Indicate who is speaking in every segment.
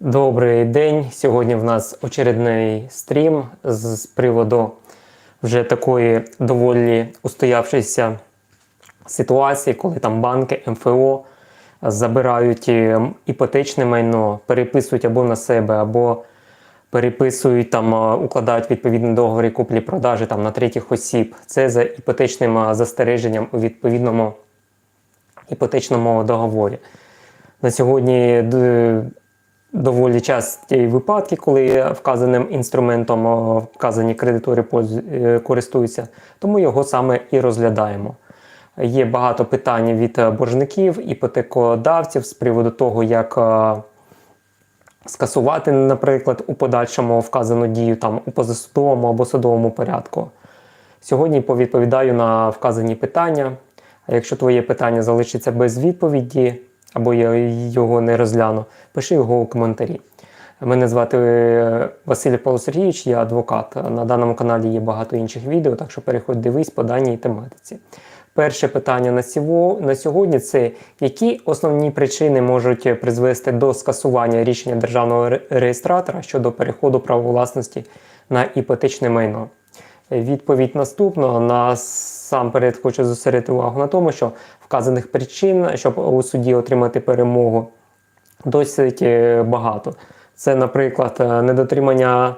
Speaker 1: Добрий день. Сьогодні в нас очередний стрім з приводу вже такої доволі устоявшейся ситуації, коли там банки МФО забирають е, іпотечне майно, переписують або на себе, або переписують там, е, укладають відповідні договори куплі-продажі там на третіх осіб. Це за іпотечним е, застереженням у відповідному іпотечному договорі. На сьогодні доволі часті випадки, коли вказаним інструментом вказані кредитори е, користуються, тому його саме і розглядаємо. Є багато питань від е, боржників, іпотекодавців з приводу того, як е, скасувати, наприклад, у подальшому вказану дію там у позасудовому або судовому порядку. Сьогодні повідповідаю на вказані питання. А якщо твоє питання залишиться без відповіді, або я його не розгляну, пиши його у коментарі. Мене звати е, Василь Павло Сергійович, я адвокат. На даному каналі є багато інших відео, так що переходь дивись по даній тематиці. Перше питання на сьогодні це які основні причини можуть призвести до скасування рішення державного реєстратора щодо переходу права власності на іпотечне майно. Відповідь наступна. Насамперед хочу зосередити увагу на тому, що вказаних причин, щоб у суді отримати перемогу, досить е, багато. Це, наприклад, е, недотримання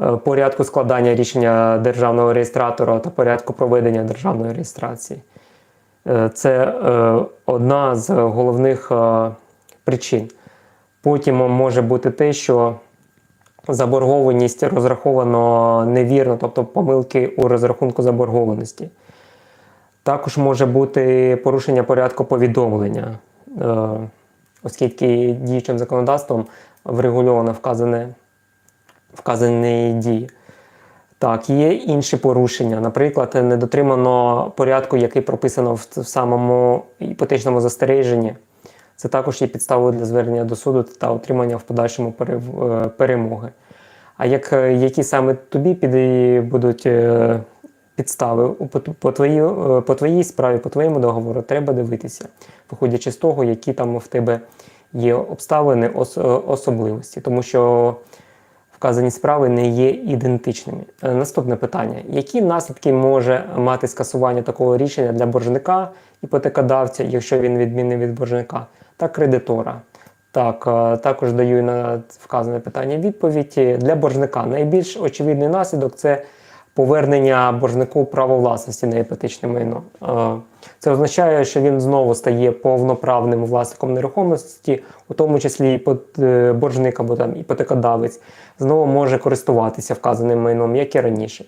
Speaker 1: е, порядку складання рішення державного реєстратора та порядку проведення державної реєстрації. Це одна з головних причин. Потім може бути те, що заборгованість розраховано невірно, тобто помилки у розрахунку заборгованості. Також може бути порушення порядку повідомлення, е, оскільки діючим законодавством врегульовано вказане, вказані дії. Так, є інші порушення, наприклад, не дотримано порядку, який прописано в, самому іпотечному застереженні. Це також є підставою для звернення до суду та отримання в подальшому е, перемоги. А як, е, які саме тобі під, будуть підстави по, твої, е, по твоїй справі, по твоєму договору, треба дивитися, виходячи з того, які там в тебе є обставини, е, особливості. Тому що вказані справи не є ідентичними. Е, Наступне питання: які наслідки може мати скасування такого рішення для боржника, іпотекодавця, якщо він відмінний від боржника, та кредитора? Так, також даю на вказане питання відповідь. Для боржника найбільш очевидний наслідок це повернення боржнику права власності на іпотечне майно. Е, Це означає, що він знову стає повноправним власником нерухомості, у тому числі е, боржник або там іпотекодавець знову може користуватися вказаним майном, як і раніше.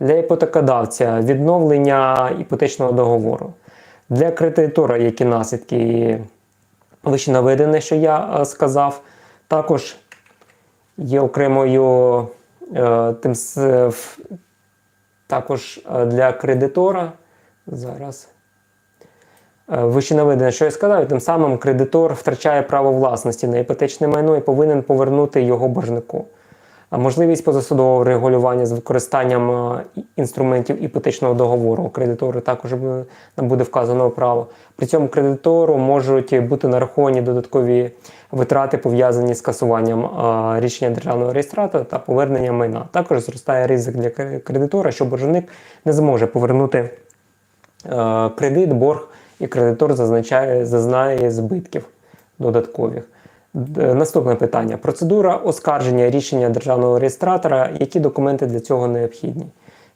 Speaker 1: Для іпотекодавця відновлення іпотечного договору. Для кредитора, які наслідки вище наведене, що я е, сказав, також є окремою тим також е, для кредитора. Зараз. Е, Вище наведене, що я сказав, тим самим кредитор втрачає право власності на іпотечне майно і повинен повернути його боржнику. Можливість позасудового регулювання з використанням е, інструментів іпотечного договору кредитору також буде вказано право. При цьому кредитору можуть бути нараховані додаткові витрати, пов'язані з касуванням е, рішення державного реєстратора та поверненням майна. Також зростає ризик для кредитора, що боржник не зможе повернути е, кредит, борг, і кредитор зазначає, зазнає збитків додаткових. Д- Наступне питання: процедура оскарження рішення державного реєстратора. Які документи для цього необхідні?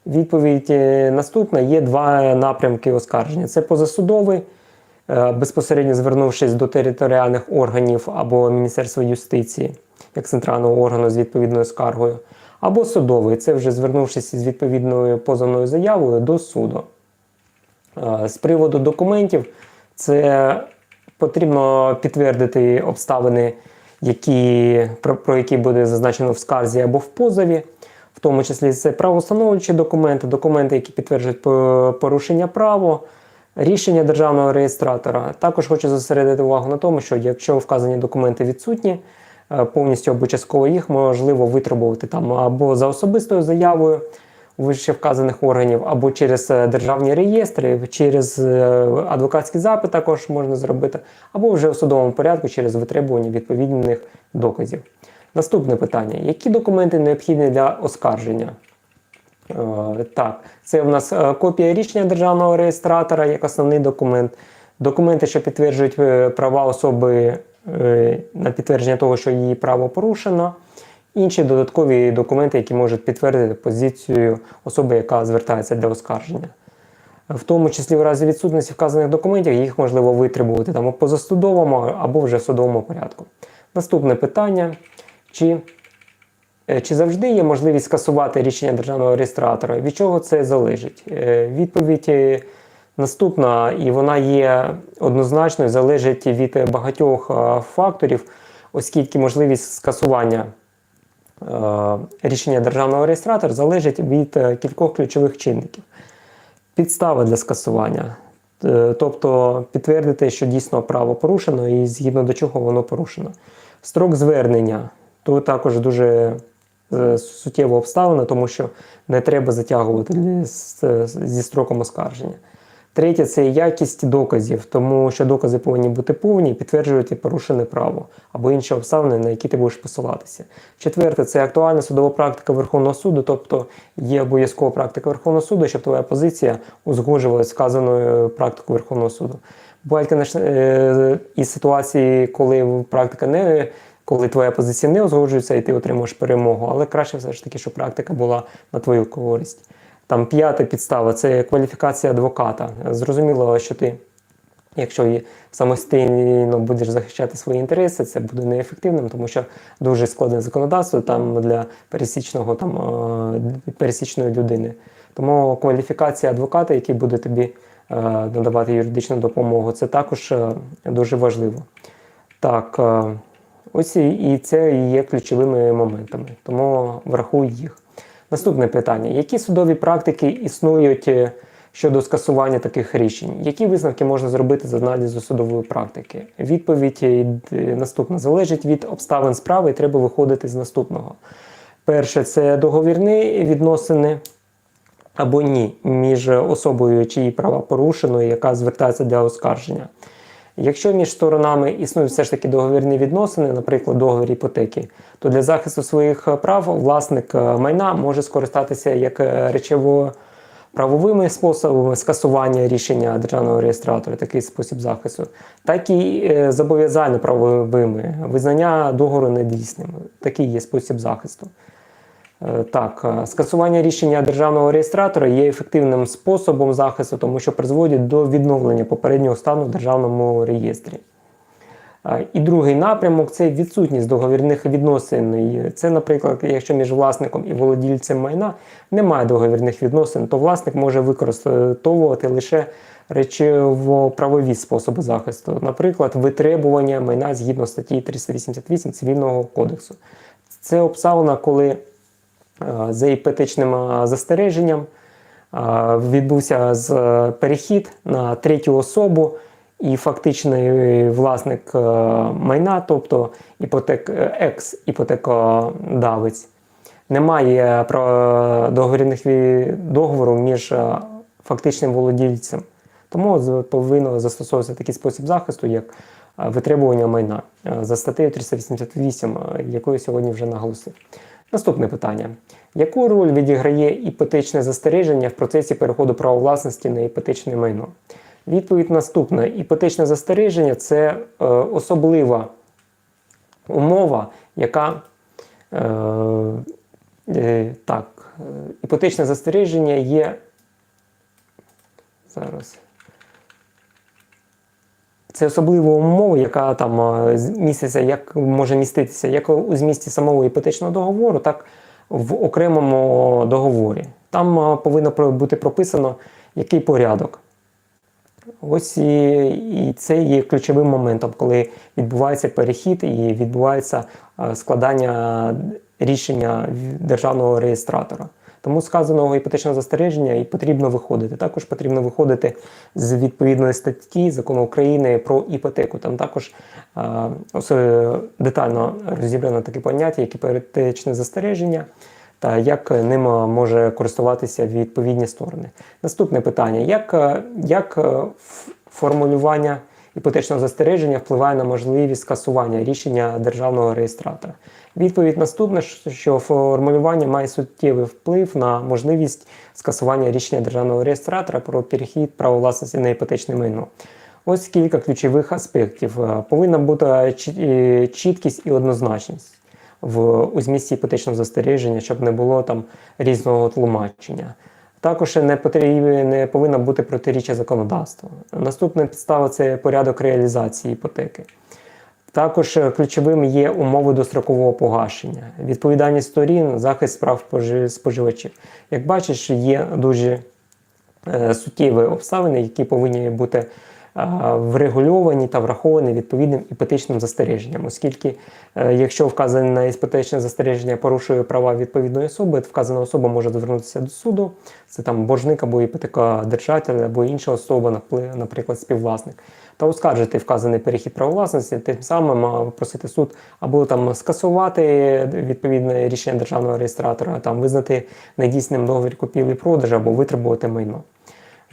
Speaker 1: Відповідь е, наступна: є два напрямки оскарження: це позасудовий, е, безпосередньо звернувшись до територіальних органів або Міністерства юстиції як центрального органу з відповідною скаргою, або судовий, це вже звернувшись з відповідною позовною заявою до суду. Е, З приводу документів, це потрібно підтвердити обставини, які, про, про які буде зазначено в скарзі або в позові, в тому числі це правоустановлюючі документи, документи, які підтверджують порушення права, рішення державного реєстратора. Також хочу зосередити увагу на тому, що якщо вказані документи відсутні, е, повністю або частково їх можливо витребувати там або за особистою заявою вище вказаних органів або через е, державні реєстри, через е, адвокатський запит також можна зробити, або вже у судовому порядку через витребування відповідних доказів. Наступне питання: які документи необхідні для оскарження? Е, Так, це в нас копія рішення державного реєстратора як основний документ. Документи, що підтверджують права особи на підтвердження того, що її право порушено. Інші додаткові документи, які можуть підтвердити позицію особи, яка звертається для оскарження. В тому числі в разі відсутності вказаних документів їх можливо витребувати там по засудовому або вже в судовому порядку. Наступне питання: чи Е, Чи завжди є можливість скасувати рішення державного реєстратора? Від чого це залежить? Е, Відповідь е, наступна, і вона є однозначною, залежить від багатьох факторів, оскільки можливість скасування рішення державного реєстратора залежить від е, кількох ключових чинників. Підстава для скасування. Е, Тобто підтвердити, що дійсно право порушено і згідно до чого воно порушено. Строк звернення. Тут також дуже е, суттєва обставина, тому що не треба затягувати зі строком оскарження. Третє це якість доказів, тому що докази повинні бути повні і підтверджувати порушене право або інші обставини, на які ти будеш посилатися. Четверте це актуальна судова практика Верховного суду, тобто є обов'язкова практика Верховного суду, щоб твоя позиція узгоджувалася з вказаною практикою Верховного суду. Бувають, звісно, е, і ситуації, коли практика не коли твоя позиція не узгоджується і ти отримуєш перемогу, але краще все ж таки, щоб практика була на твою користь. Там п'ята підстава це кваліфікація адвоката. Зрозуміло, що ти, якщо самостійно будеш захищати свої інтереси, це буде неефективним, тому що дуже складне законодавство там для пересічного там е, пересічної людини. Тому кваліфікація адвоката, який буде тобі е, надавати юридичну допомогу, це також е, дуже важливо. Так, ось і це є ключовими моментами, тому врахуй їх. Наступне питання: які судові практики існують е, щодо скасування таких рішень? Які висновки можна зробити з аналізу судової практики? Відповідь е, наступна: залежить від обставин справи, і треба виходити з наступного. Перше, це договірні відносини або ні між особою, чиї права порушено, і яка звертається для оскарження. Якщо між сторонами існують все ж таки договірні відносини, наприклад, договір іпотеки, то для захисту своїх е, прав власник е, майна може скористатися як е, речово правовими способами скасування рішення державного реєстратора, такий спосіб захисту, так і зобов'язання правовими визнання договору недійсним, такий є спосіб захисту. Е, Так, е, скасування рішення державного реєстратора є ефективним способом захисту, тому що призводить до відновлення попереднього стану в державному реєстрі. Е, І другий напрямок це відсутність договірних відносин. Це, наприклад, якщо між власником і володільцем майна немає договірних відносин, то власник може використовувати лише речово-правові способи захисту, наприклад, витребування майна згідно статті 388 Цивільного кодексу. Це обставина, коли за іпотечним е, застереженням е, відбувся е, перехід на третю особу, і фактичний власник е, майна, тобто іпотек, е, екс-іпотекодавець, не має про- договірних договору між е, фактичним володільцем. Тому повинно застосовуватися такий спосіб захисту, як е, витребування майна е, за статтею 388, е, яку я сьогодні вже наголосив. Наступне питання: яку роль відіграє іпотечне застереження в процесі переходу права власності на іпотечне майно? Відповідь наступна: іпотечне застереження це е, особлива умова, яка е, е, так, іпотечне застереження є. Зараз. Це особлива умова, яка там е, міститься, як може міститися як у змісті самого іпотечного договору, так в окремому договорі. Там е, повинно бути прописано, який порядок. Ось і, і це є ключовим моментом, коли відбувається перехід і відбувається е, складання рішення державного реєстратора. Тому сказаного іпотечного застереження і потрібно виходити. Також потрібно виходити з відповідної статті закону України про іпотеку. Там також е, ос- детально розібрано таке поняття, як іпотечне застереження. та як ним може користуватися відповідні сторони. Наступне питання: як, е, як е, формулювання іпотечного застереження впливає на можливість скасування рішення державного реєстратора? Відповідь наступна, що формулювання має суттєвий вплив на можливість скасування рішення державного реєстратора про перехід права власності на іпотечне майно. Ось кілька ключових аспектів. Е, Повинна бути е, чіткість і однозначність в у змісті іпотечного застереження, щоб не було там різного тлумачення. Також не потрібно, не повинна бути протиріччя законодавству. Наступна підстава це порядок реалізації іпотеки. Також е, ключовим є умови дострокового погашення, відповідальність сторін, захист прав споживачів. Як бачиш, є дуже е, суттєві обставини, які повинні бути врегульовані та враховані відповідним іпотечним застереженням, оскільки е, якщо вказане іпотечне застереження порушує права відповідної особи, вказана особа може звернутися до суду, це там боржник або іпотекодержатель, або інша особа, наприклад, співвласник, та оскаржити вказаний перехід права власності, тим самим просити суд або там скасувати відповідне рішення державного реєстратора, там визнати недійсним договір купівлі-продажу або витребувати майно.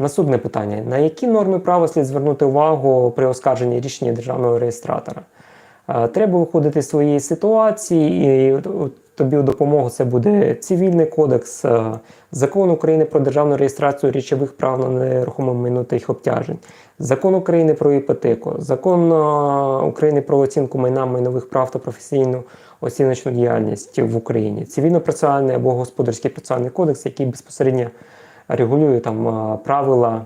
Speaker 1: Наступне питання: на які норми права слід звернути увагу при оскарженні рішення державного реєстратора? Е, Треба виходити з своєї ситуації, і тобі у допомогу це буде цивільний кодекс, е, закон України про державну реєстрацію речових прав на нерухоме майно та їх обтяжень, закон України про іпотеку, закон е, України про оцінку майна майнових прав та професійну оціночну діяльність в Україні, цивільно-процесуальний або господарський процесуальний кодекс, який безпосередньо регулює там е, правила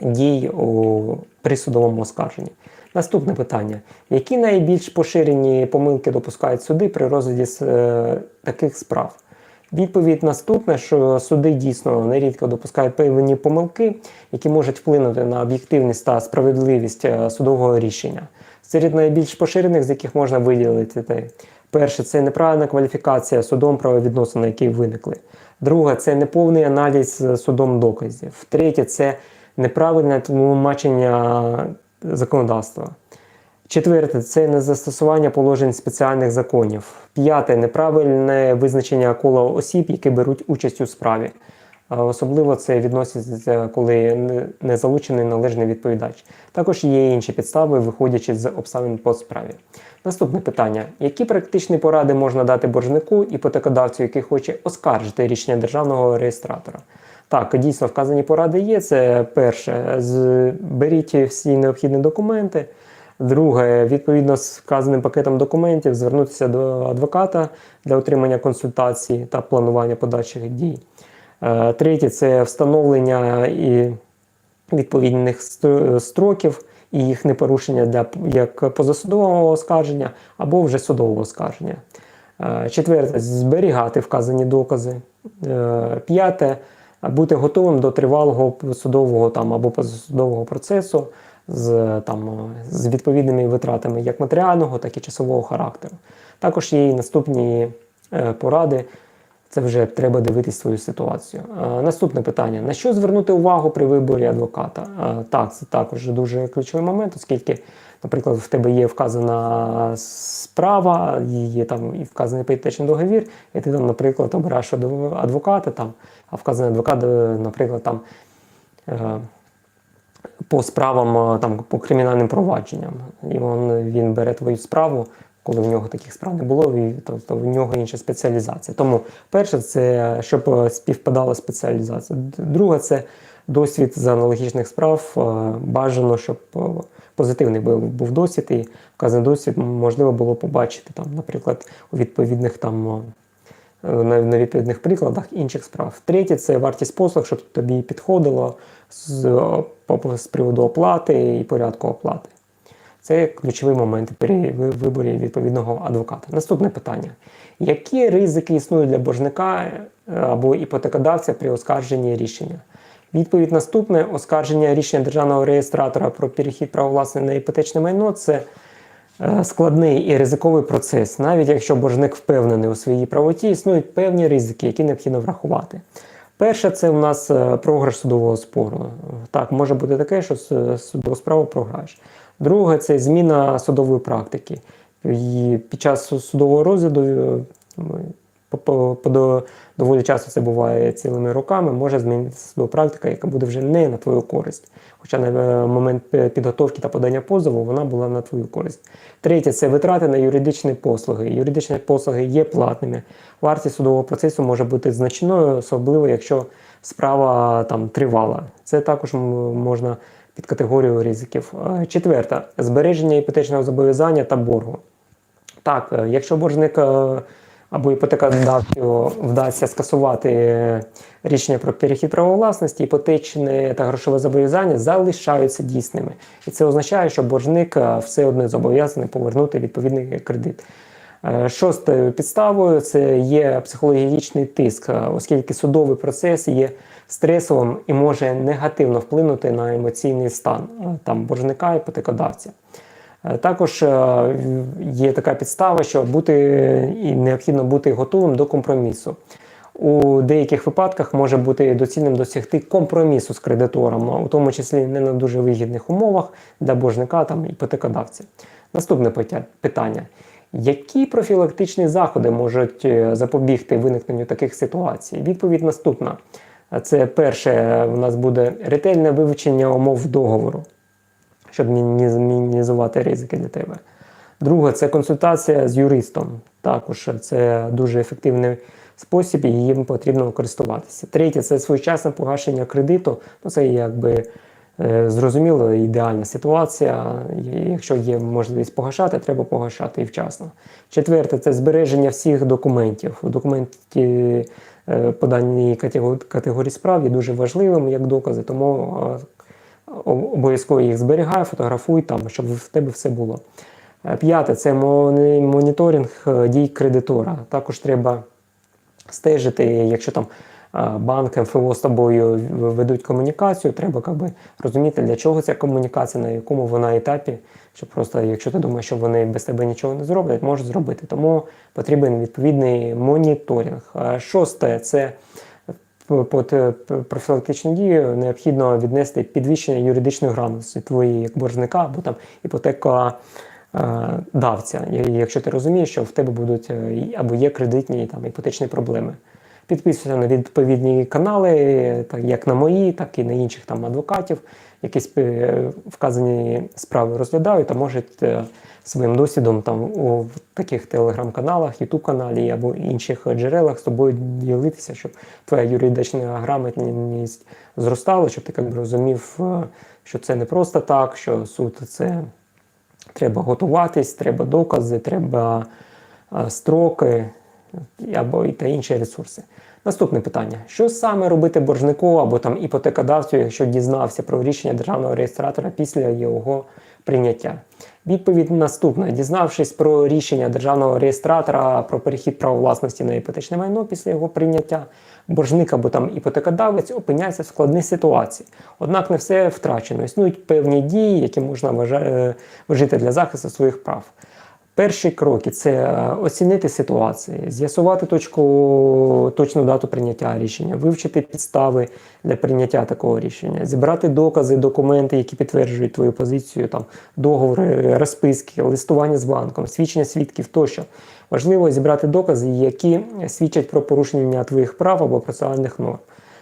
Speaker 1: дій у присудовому оскарженні. Наступне питання: які найбільш поширені помилки допускають суди при розгляді е, таких справ? Відповідь наступна, що суди дійсно нерідко допускають певні помилки, які можуть вплинути на об'єктивність та справедливість е, судового рішення. Серед найбільш поширених, з яких можна виділити перше, це неправильна кваліфікація судом правовідносин, які виникли. Друге, це неповний аналіз е, судом доказів. Третє, це неправильне тлумачення законодавства. Четверте це незастосування положень спеціальних законів. П'яте неправильне визначення кола осіб, які беруть участь у справі. Особливо це відноситься, коли не залучений належний відповідач. Також є інші підстави, виходячи з обставин по справі. Наступне питання: які практичні поради можна дати боржнику іпотекодавцю, який хоче оскаржити рішення державного реєстратора? Так, дійсно вказані поради є. Це перше, беріть всі необхідні документи. Друге, відповідно з вказаним пакетом документів, звернутися до адвоката для отримання консультацій та планування подальших дій. Е, Третє це встановлення і відповідних строків і їх непорушення для як позасудового оскарження або вже судового оскарження. Е, Четверте зберігати вказані докази. Е, П'яте бути готовим до тривалого судового там або позасудового процесу з, там, з відповідними витратами як матеріального, так і часового характеру. Також є і наступні е, поради. Це вже треба дивитись свою ситуацію. Е, Наступне питання: на що звернути увагу при виборі адвоката? Е, Так, це також дуже ключовий момент, оскільки, наприклад, в тебе є вказана справа, є там і вказаний іпотечний договір, і ти там, наприклад, обираєш адв- адвоката, там, а вказаний адвокат, е, наприклад, там. По справам там по кримінальним провадженням, і він, він бере твою справу, коли в нього таких справ не було, і, тобто в нього інша спеціалізація. Тому перше, це щоб е, співпадала спеціалізація. Друге, це досвід з аналогічних справ. Е, Бажано, щоб е, позитивний був, досвід, і вказаний досвід можливо було побачити там, наприклад, у відповідних там. На, відповідних прикладах інших справ. Третє це вартість послуг, щоб тобі підходило з, з приводу оплати і порядку оплати. Це ключовий момент при виборі відповідного адвоката. Наступне питання: які ризики існують для боржника е, або іпотекодавця при оскарженні рішення? Відповідь наступне: оскарження рішення державного реєстратора про перехід права власне на іпотечне майно це е, складний і ризиковий процес. Навіть якщо боржник впевнений у своїй правоті, існують певні ризики, які необхідно врахувати. Перше, це у нас е, програш судового спору. Так, може бути таке, що судову справу програєш. Друге, це зміна судової практики. І під час судового розгляду е, доволі часто це буває цілими роками, може змінитися судова практика, яка буде вже не на твою користь. Хоча на е, момент е, підготовки та подання позову вона була на твою користь. Третє це витрати на юридичні послуги. Юридичні послуги є платними. Вартість судового процесу може бути значною, особливо якщо справа там тривала. Це також можна під категорію ризиків. Е, Четверта збереження іпотечного зобов'язання та боргу. Так, е, якщо боржник е, або іпотекодавцю вдасться скасувати рішення про перехід права власності, іпотечне та грошове зобов'язання залишаються дійсними. І це означає, що боржник все одно зобов'язаний повернути відповідний кредит. Е, Шостою підставою це є психологічний тиск, е, оскільки судовий процес є стресовим і може негативно вплинути на емоційний стан е, там боржника і іпотекодавця. Е, Також є така підстава, що бути і необхідно бути готовим до компромісу. У деяких випадках може бути доцільним досягти компромісу з кредитором, у тому числі не на дуже вигідних умовах для боржника там іпотекодавця. Наступне питання: які профілактичні заходи можуть е, запобігти виникненню таких ситуацій? Відповідь наступна: це перше, у нас буде ретельне вивчення умов договору щоб мінімізувати ризики для тебе. Друге, це консультація з юристом. Також це дуже ефективний спосіб, і їм потрібно користуватися. Третє це своєчасне погашення кредиту. Ну, це якби е, зрозуміло, ідеальна ситуація. Якщо є можливість погашати, треба погашати і вчасно. Четверте це збереження всіх документів. У документі е, по даній категорії справ є дуже важливим як докази, тому е, обов'язково їх зберігай, фотографуй там, щоб в тебе все було. Е, П'яте це моніторинг е, дій кредитора. Також треба стежити, якщо там е, банк, МФО з тобою ведуть комунікацію, треба как би, розуміти, для чого ця комунікація, на якому вона етапі. Щоб просто, якщо ти думаєш, що вони без тебе нічого не зроблять, можуть зробити. Тому потрібен відповідний моніторинг. Шосте це під профілактичну дію необхідно віднести підвищення юридичної грамотності твоєї як боржника або там іпотека давця, якщо ти розумієш, що в тебе будуть е, або є кредитні там, іпотечні проблеми. Підписуйся на відповідні канали, так як на мої, так і на інших там адвокатів, якісь вказані справи розглядають та можуть е, своїм досвідом там у таких телеграм-каналах, ютуб-каналі або інших джерелах з тобою ділитися, щоб твоя юридична грамотність зростала, щоб ти як би, розумів, е, що це не просто так, що суд це треба готуватись, треба докази, треба е, строки або і та інші ресурси. Наступне питання: що саме робити боржнику або там іпотекодавцю, якщо дізнався про рішення державного реєстратора після його прийняття? Відповідь наступна: дізнавшись про рішення державного реєстратора про перехід права власності на іпотечне майно після його прийняття, боржник або там іпотекодавець опиняється в складній ситуації. Однак не все втрачено. Існують певні дії, які можна е, вжити для захисту своїх прав. Перші кроки це е, оцінити ситуацію, з'ясувати точку, точну дату прийняття рішення, вивчити підстави для прийняття такого рішення, зібрати докази, документи, які підтверджують твою позицію, там договори, розписки, листування з банком, свідчення свідків тощо. Важливо зібрати докази, які свідчать про порушення твоїх прав або процесуальних норм.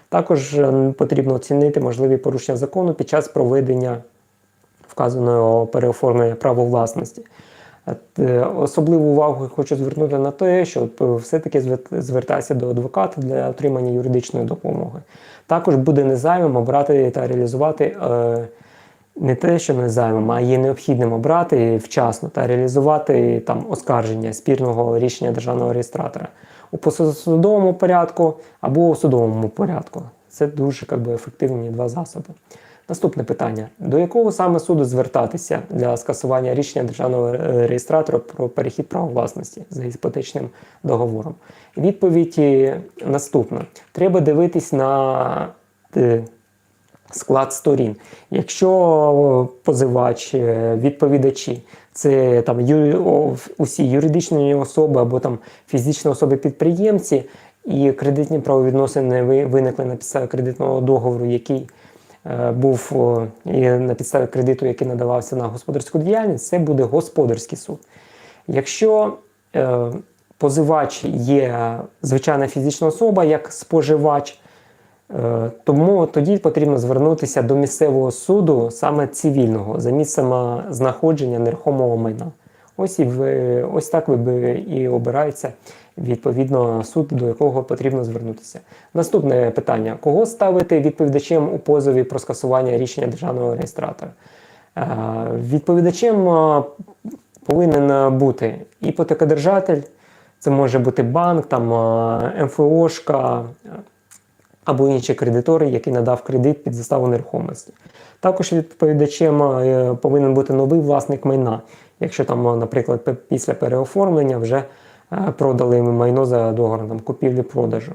Speaker 1: Також е, потрібно оцінити можливі порушення закону під час проведення вказаного переоформлення права власності. Е, Особливу увагу хочу звернути на те, що е, все-таки звер- звертайся до адвоката для отримання юридичної допомоги. Також буде незайвим обрати та реалізувати е, не те, що незайвим, а є необхідним обрати вчасно та реалізувати там оскарження спірного рішення державного реєстратора у позасудовому порядку або у судовому порядку. Це дуже би, ефективні два засоби. Наступне питання: до якого саме суду звертатися для скасування рішення державного реєстратора про перехід права власності за іпотечним договором? Відповідь е, наступна: треба дивитись на е, склад сторін. Якщо позивач, е, відповідачі, це там усі юридичні особи або там фізичні особи-підприємці, і кредитні правовідносини ви- виникли на підставі кредитного договору, який був і на підставі кредиту, який надавався на господарську діяльність, це буде господарський суд. Якщо е, позивач є звичайна фізична особа як споживач, е, тому тоді потрібно звернутися до місцевого суду саме цивільного за місцем е, знаходження нерухомого майна. Ось і ви, ось так ви і обирається відповідно суд, до якого потрібно звернутися. Наступне питання: кого ставити відповідачем у позові про скасування рішення державного реєстратора? Е, Відповідачем е, повинен бути іпотекодержатель, це може бути банк, там е, МФОшка або інші кредитори, який надав кредит під заставу нерухомості. Також відповідачем повинен бути новий власник майна, якщо там, е, наприклад, після переоформлення вже е, продали майно за договором купівлі-продажу.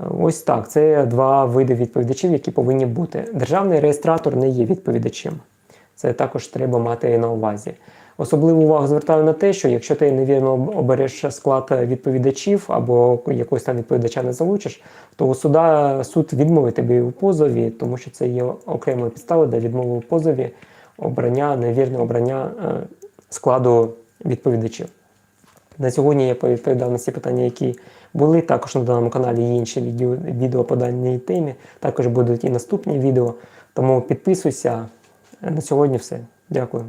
Speaker 1: Е, Ось так. Це два види відповідачів, які повинні бути. Державний реєстратор не є відповідачем. Це також треба мати на увазі. Особливу увагу звертаю на те, що якщо ти невірно обереш склад відповідачів або якогось там відповідача не залучиш, то у суда суд відмовить тобі у позові, тому що це є окремою підставою для відмови у позові обрання, невірне обрання е, складу відповідачів. На сьогодні я відповідав на всі питання, які були. Також на даному каналі є інші відео, відео по даній темі. Також будуть і наступні відео. Тому підписуйся. На сьогодні все. Дякую.